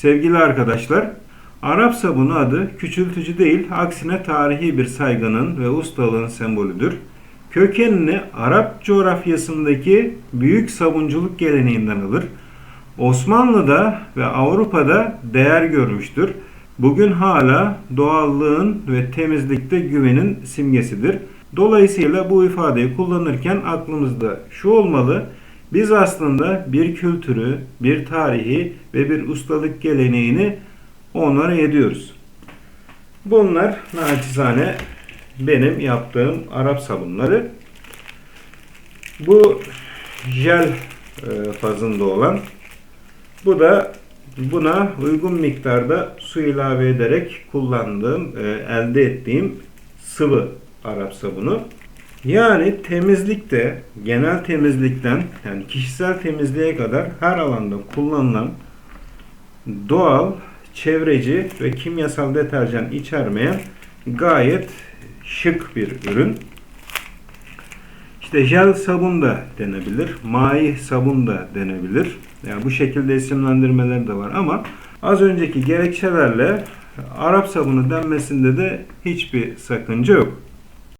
Sevgili arkadaşlar, Arap sabunu adı küçültücü değil, aksine tarihi bir saygının ve ustalığın sembolüdür. Kökenini Arap coğrafyasındaki büyük sabunculuk geleneğinden alır. Osmanlı'da ve Avrupa'da değer görmüştür. Bugün hala doğallığın ve temizlikte güvenin simgesidir. Dolayısıyla bu ifadeyi kullanırken aklımızda şu olmalı. Biz aslında bir kültürü, bir tarihi ve bir ustalık geleneğini onlara ediyoruz. Bunlar naçizane benim yaptığım Arap sabunları. Bu jel e, fazında olan. Bu da buna uygun miktarda su ilave ederek kullandığım, e, elde ettiğim sıvı Arap sabunu. Yani temizlikte, genel temizlikten yani kişisel temizliğe kadar her alanda kullanılan doğal, çevreci ve kimyasal deterjan içermeyen gayet şık bir ürün. İşte jel sabun da denebilir, mai sabun da denebilir. Yani bu şekilde isimlendirmeleri de var ama az önceki gerekçelerle Arap sabunu denmesinde de hiçbir sakınca yok.